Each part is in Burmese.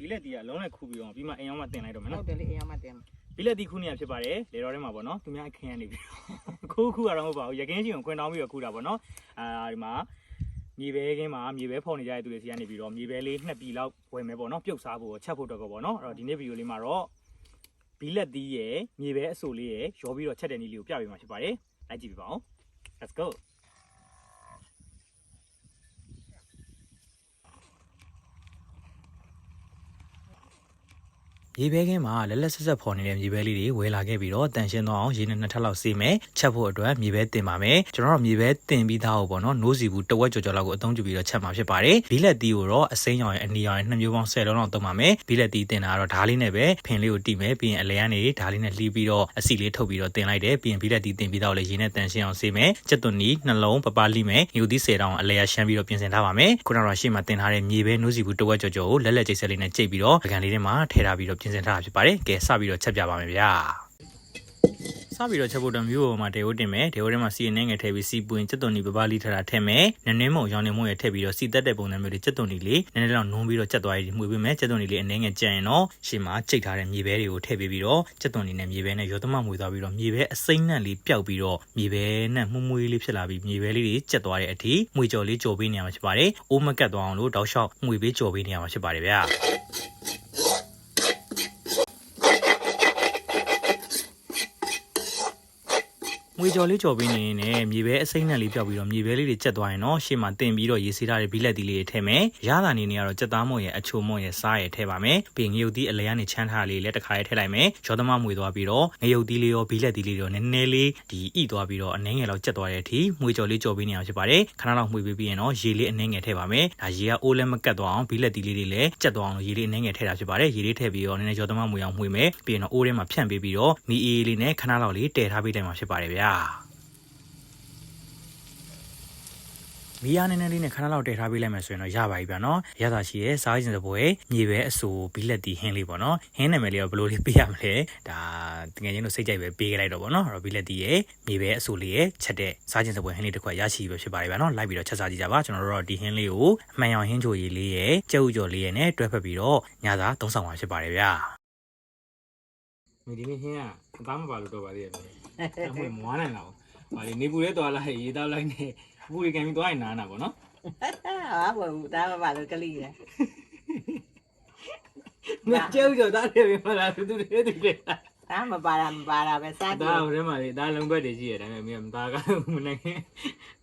ဘီလက်တီကအလုံးနဲ့ခူပြီးတော့ပြီးမှအိမ်အောင်မှတင်လိုက်တော့မယ်ဟုနော်တ်တယ်လေအရင်မှတင်ဘီလက်တီခူနေရဖြစ်ပါတယ်လေတော်ထဲမှာပေါ့နော်သူများအခင်းကနေပြီးခူးခူးရတော့မဟုတ်ပါဘူးရကင်းချင်းကိုခွင်တောင်းပြီးတော့ခူးတာပေါ့နော်အာဒီမှာမြေပဲခင်းမှာမြေပဲဖော်နေကြတဲ့သူတွေစီကနေပြီးတော့မြေပဲလေးနှစ်ပြည်လောက်ဝယ်မယ်ပေါ့နော်ပြုတ်စားဖို့ချက်ဖို့တော့ပေါ့နော်အဲ့တော့ဒီနေ့ဗီဒီယိုလေးမှာတော့ဘီလက်တီရဲ့မြေပဲအဆူလေးရဲ့ရောပြီးတော့ချက်တဲ့နည်းလေးကိုပြပေးမှာဖြစ်ပါတယ်လိုက်ကြည့်ပြပါဦး let's go မြေပဲခင်းမှာလက်လက်ဆက်ဆက်ဖော်နေတဲ့မြေပဲလေးတွေဝယ်လာခဲ့ပြီးတော့တန်ရှင်းသွားအောင်ရေနဲ့နှစ်ထပ်လောက်စီးမယ်ချက်ဖို့အတွက်မြေပဲတင်ပါမယ်ကျွန်တော်တို့မြေပဲတင်ပြီးသားဟုတ်ပေါ့နော်နိုးစီဘူးတဝက်ကြော်ကြော်လောက်ကိုအသုံးပြုပြီးတော့ချက်မှာဖြစ်ပါတယ်ဘီလက်တီကိုတော့အစိမ်းရောင်ရဲ့အနီရောင်ရဲ့နှစ်မျိုးပေါင်း10လုံးလောက်သုံးပါမယ်ဘီလက်တီတင်တာကတော့ဓားလေးနဲ့ပဲဖင်လေးကိုတိမယ်ပြီးရင်အလဲကနေဓားလေးနဲ့လှီးပြီးတော့အစီလေးထုတ်ပြီးတော့တင်လိုက်တယ်ပြီးရင်ဘီလက်တီတင်ပြီးတော့လေရေနဲ့တန်ရှင်းအောင်စီးမယ်ချက်သွန်နီနှလုံးပပလိမယ်ညူသီး10တောင်အလဲရရှမ်းပြီးတော့ပြင်ဆင်ထားပါမယ်ခုနကတော့ရှေ့မှာတင်ထားတဲ့မြေပဲနိုးစီဘူးတဝက်ကြော်ကြော်ကိုလက်လက်ကျိတ်ဆက်လေးနဲ့ကြိတ်ပြီးတော့ပကံလေးထဲမှာထည့်ထားပြီးတော့ပြင်ဆင်ထားတာဖြစ်ပါတယ်ကဲစပြီးတော့ချက်ပြပါမယ်ဗျာစပြီးတော့ချက်ဖို့တော့မျိုးပေါ်မှာဒေဝတင်မယ်ဒေဝထဲမှာစီအနေငယ်ထည့်ပြီးစီပွင်ချက်သွန်နီပပလိထတာထည့်မယ်နည်းနည်းမုံရောင်းနေမှုရထည့်ပြီးတော့စီတက်တဲ့ပုံစံမျိုးတွေချက်သွန်နီလေးနည်းနည်းတော့နုံးပြီးတော့ချက်သွားရည်မှုပေးမယ်ချက်သွန်နီလေးအနေငယ်ကြံရင်တော့ရှေ့မှာကြိတ်ထားတဲ့မြေပဲတွေကိုထည့်ပေးပြီးတော့ချက်သွန်နီနဲ့မြေပဲနဲ့ရောသမမွေသွားပြီးတော့မြေပဲအစိမ့်နဲ့လေးပျောက်ပြီးတော့မြေပဲနဲ့မှုမွေးလေးဖြစ်လာပြီးမြေပဲလေးတွေချက်သွားတဲ့အထိမွေကြော်လေးကြော်ပေးနေရမှာဖြစ်ပါတယ်အိုးမကတ်သွားအောင်လို့တောက်လျှောက်မွေပေးကြော်ပေးနေရမှာဖြစ်ပါတယ်ဗျာ ငွေကြော်လေးကြော်ပြီးနေရင်လည်းမြေပဲအစိမ့်နဲ့လေးပြောက်ပြီးတော့မြေပဲလေးတွေကျက်သွားရင်တော့ရှေ့မှာတင်ပြီးတော့ရေးစေးထားတဲ့ဘီလက်တီလေးတွေထည့်မယ်။ရတာနေနေကတော့စက်သားမွန်ရဲ့အချိုမွန်ရဲ့စားရဲ့ထည့်ပါမယ်။ပြီးငရုတ်သီးအလဲကနေချမ်းထားလေးလည်းတစ်ခါလေးထည့်လိုက်မယ်။ရောသမမွေသွားပြီးတော့ငရုတ်သီးလေးရောဘီလက်တီလေးရောနည်းနည်းလေးဒီဣသွားပြီးတော့အနှဲငယ်လောက်ကျက်သွားတဲ့အထိငွေကြော်လေးကြော်ပြီးနေအောင်ဖြစ်ပါတယ်။ခဏလောက်မှွေပြီးပြီးရင်တော့ရေလေးအနှဲငယ်ထည့်ပါမယ်။ဒါရေကအိုးလည်းမကတ်သွားအောင်ဘီလက်တီလေးတွေလည်းကျက်သွားအောင်လို့ရေလေးအနှဲငယ်ထည့်တာဖြစ်ပါတယ်။ရေလေးထည့်ပြီးတော့နည်းနည်းရောသမမွေအောင်မှွေမယ်။ပြီးရင်တော့အိုးထဲမှာဖြန့်ပေးပြီးတော့မီအေးလေးနဲ့ခဏလောက်လေးတည်ထားပေးတယ်မှာဖြစ်ပါတယ်ဗျာ။မီးအားနည်းနည်းလေးနဲ့ခဏလောက်တည်ထားပေးလိုက်မယ်ဆိုရင်တော့ရပါပြီဗျာနော်ရတာရှိရဲစားခြင်းစပွဲမြေပဲအဆူဘီလက်တီဟင်းလေးပေါ့နော်ဟင်းနာမည်လေးတော့ဘယ်လိုလေးပေးရမလဲဒါတကယ်ချင်းတို့စိတ်ကြိုက်ပဲပေးခဲ့လိုက်တော့ပေါ့နော်အဲ့တော့ဘီလက်တီရဲ့မြေပဲအဆူလေးရဲ့ချက်တဲ့စားခြင်းစပွဲဟင်းလေးတစ်ခွက်ရရှိပြီဖြစ်ပါတယ်ဗျာနော်လိုက်ပြီးတော့ချက်စားကြည့်ကြပါကျွန်တော်တို့တော့ဒီဟင်းလေးကိုအမှန်ရောင်ဟင်းချိုရည်လေးရဲ့ကြက်ဥကြော်လေးရဲ့နဲ့တွဲဖက်ပြီးတော့ညစာသုံးဆောင်ပါဖြစ်ပါတယ်ဗျာမိဒီနေ့ဟင်းကအသားမပါလို့တော့ပါသေးတယ် အမွေမွားနိုင်တော့ပါလေနေပူလေးတော်လိုက်ရေးတောက်လိုက်နေဘူးရီကံပြီးသွားရင်နားနာပေါ့နော်ဟာဘယ်ဒါမှမလို့ကလေးရငါကျုပ်ကြောသားတယ်ပြန်လာသူတွေတူတယ်ဒါမပါတာမပါတာပဲစားကြဒါည့်ဟိုထဲမှာလေဒါလုံးဘက်တွေရှိရတယ်ဒါပေမဲ့မသားကမနေခင်း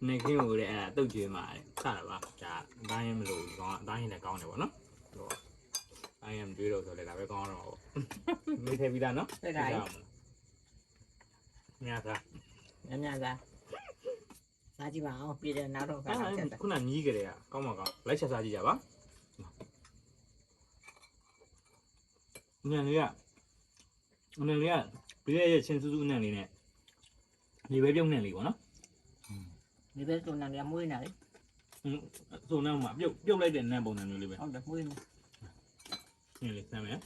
နေခင်းဟိုတဲ့အဲ့ဒါတုတ်ကျွေးမှာလေစတာပါဒါအတိုင်းရင်မလို့ကောင်းအတိုင်းရင်လည်းကောင်းတယ်ပေါ့နော်ဟိုအတိုင်းရင်မတွေးတော့ဆိုလေဒါပဲကောင်းတော့ပေါ့မေးထည့်ပြီးသားနော် များသားများများသားစားကြည့်ပါအောင်ပြည်တယ်နောက်တော့ကစားချက်ခုနနီးကြတယ်ကောင်းပါကောင်းလိုက်ချက်စားကြည့်ကြပါနန်လေးကအနန်လေးကပြည်ရဲ့ချင်းစုစုအနန်လေးနဲ့နေပဲပြုံးနန်လေးပေါ့နော်နေပဲစုံနန်လေးမွေးနေလေစုံနန်မှာပြုတ်ပြုတ်လိုက်တဲ့နန်ပုံစံမျိုးလေးပဲဟုတ်တယ်မွေးနေနေလေးစမ်းမယ်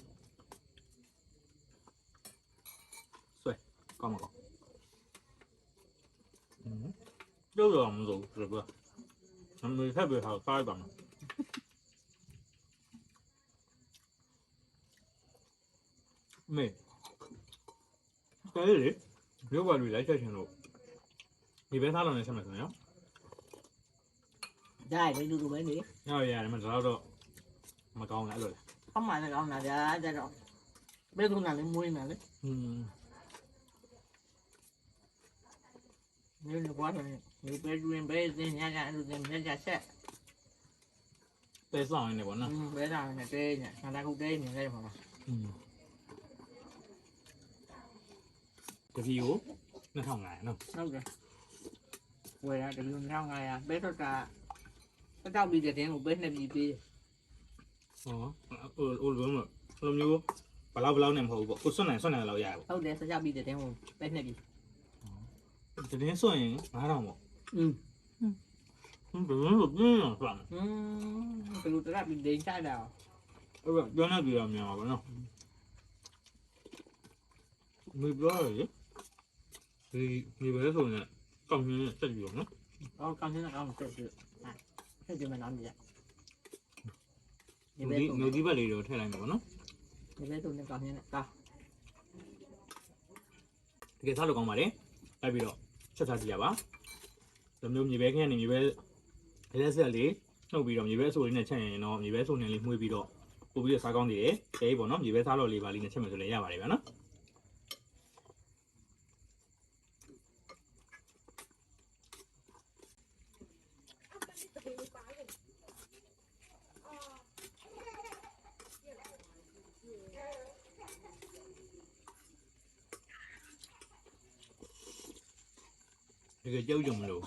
ဆွဲကောင်းပါကောင်း 肉肉没肉，是不？还没特别好杀的嘛。没，在这里六百里来才行喽。你别啥都能吃没怎么样？ได้ไปดูดูไปดิ那我爷们知道着，没搞来了。ทำไมจะเอาหนาจะจะดอกไม่รู้หนาเลยมวยหนาเลย嗯。 ဒီလိုကွာတယ်ဒီပဲတွင်ပဲစင်းညကအဲ့လိုစင်းညကဆက်ပဲဆောင်နေတယ်ပေါ့နော်ဘယ်လာနဲ့တဲညငါလည်းခုတဲနေလိုက်ပါမှာอืมတပီကို2500နော်ဟုတ်တယ်ဝယ်ရတယ်လူငောင်းငါရဘယ်တော့တာတောက်ပြီးတဲ့တင်းကိုပဲနှစ်ပြီးပြီးဟောဟိုဟိုလိုမျိုးလိုမျိုးဘလောက်ဘလောက်နဲ့မဟုတ်ဘူးပေါ့ကိုစွန့်နိုင်စွန့်နိုင်လောက်ရရပေါ့ဟုတ်တယ်စကြပြီးတဲ့တင်းကိုပဲနှစ်ပြီး တတင်းစွန့်ရင်9000ပေါ့ อืม ဟင်းဘယ်လိုပြင်းအောင်စွန့် อืมဘယ်လိုတရပြီးဒိန်ချတာ အဲ့တော့ပြောနေပြီးတော့မြန်ပါဘောနော်မပြောရည်ဒီဒီဘယ်ဆိုရင်ကောင်းနေတက်ပြီးတော့နော် ဟောကောင်းနေတာကောင်းတယ်ဆက်ပြီးဆက်ပြီးမနာမရ ဒီ မျိုး ဘက် ဒီ ဆုံး မျိုးဒီဘက်လေးတွေထည့်လိုက်မှာပေါ့နော် ဒီဘက်ဆုံးနဲ့ကောင်းနေတယ်ကောင်း တကယ်စားလို့ကောင်းပါတယ်လိုက်ပြီးတော့ ချက်စားကြည့်ရပါဒီမျိုးမြေပဲခင်းနေမြေပဲလက်ဆက်လေးနှုတ်ပြီးတော့မြေပဲအဆိုလေးနဲ့ချက်ရင်တော့မြေပဲအဆိုနဲ့လေးမှုေးပြီးတော့ပို့ပြီးတော့စားကောင်းနေတယ်တဲပေါ့နော်မြေပဲစားလို့လေးပါလေးနဲ့ချက်မယ်ဆိုလည်းရပါတယ်ဗျာနော် ကယ်ကြောက်ကြုံမလို့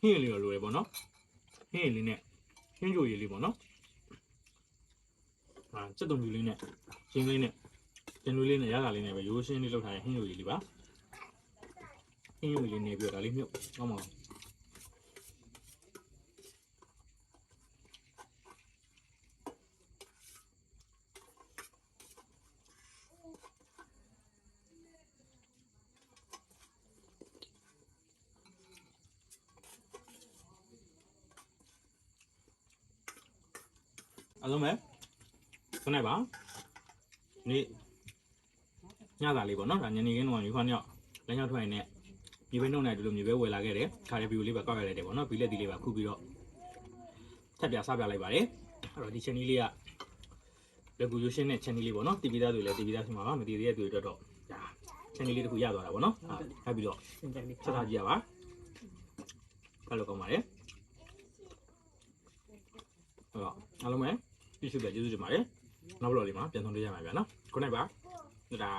ဟင်းရည်လေးတော့လိုရပေါ့နော်ဟင်းရည်လေးနဲ့ဟင်းကြိုရည်လေးပေါ့နော်အာစက်တုံပြူလေးနဲ့ရှင်းလေးနဲ့ကျင်းလေးနဲ့ရတာလေးနဲ့ပဲရိုးရှင်းလေးလောက်ထားတဲ့ဟင်းကြိုရည်လေးပါဟင်းကြိုရည်လေးနဲ့ပြီးတော့ဒါလေးမြုပ်ကောင်းပါ အားလုံးပဲခဏပါနေ့ညသာလေးပေါ့နော်ဒါညနေခင်းတော့ယူခွန်းရောက်လမ်းရောက်ထွက်ရင်လည်းမြေပဲနှုတ်နဲ့ဒီလိုမြေပဲဝယ်လာခဲ့တယ်ခါတဲ့ဗီဒီယိုလေးပဲကောက်ရလိုက်တယ်ပေါ့နော်ဘီလက်ဒီလေးပါခုပြီးတော့ထပ်ပြစားပြလိုက်ပါတယ်အဲ့တော့ဒီ channel လေးက regulation နဲ့ channel လေးပေါ့နော်တီဗီသားတွေလည်းတီဗီသားရှိမှာပါမတီဗီတဲ့တွေအတွက်တော့ဒါ channel လေးတစ်ခုရသွားတာပေါ့နော်အဲ့ပြီးတော့စင်တယ်လေးချက်ထားကြည့်ရပါအဲ့လိုကောင်းပါတယ်အဲ့တော့အားလုံးပဲ ပြည့်စုံတဲ့ကျေးဇူးတင်ပါတယ်နောက်ဘလော့လေးမှာပြန်ဆောင်တွေ့ရမှာဗျာနော်ခုနိုင်ပါဒါ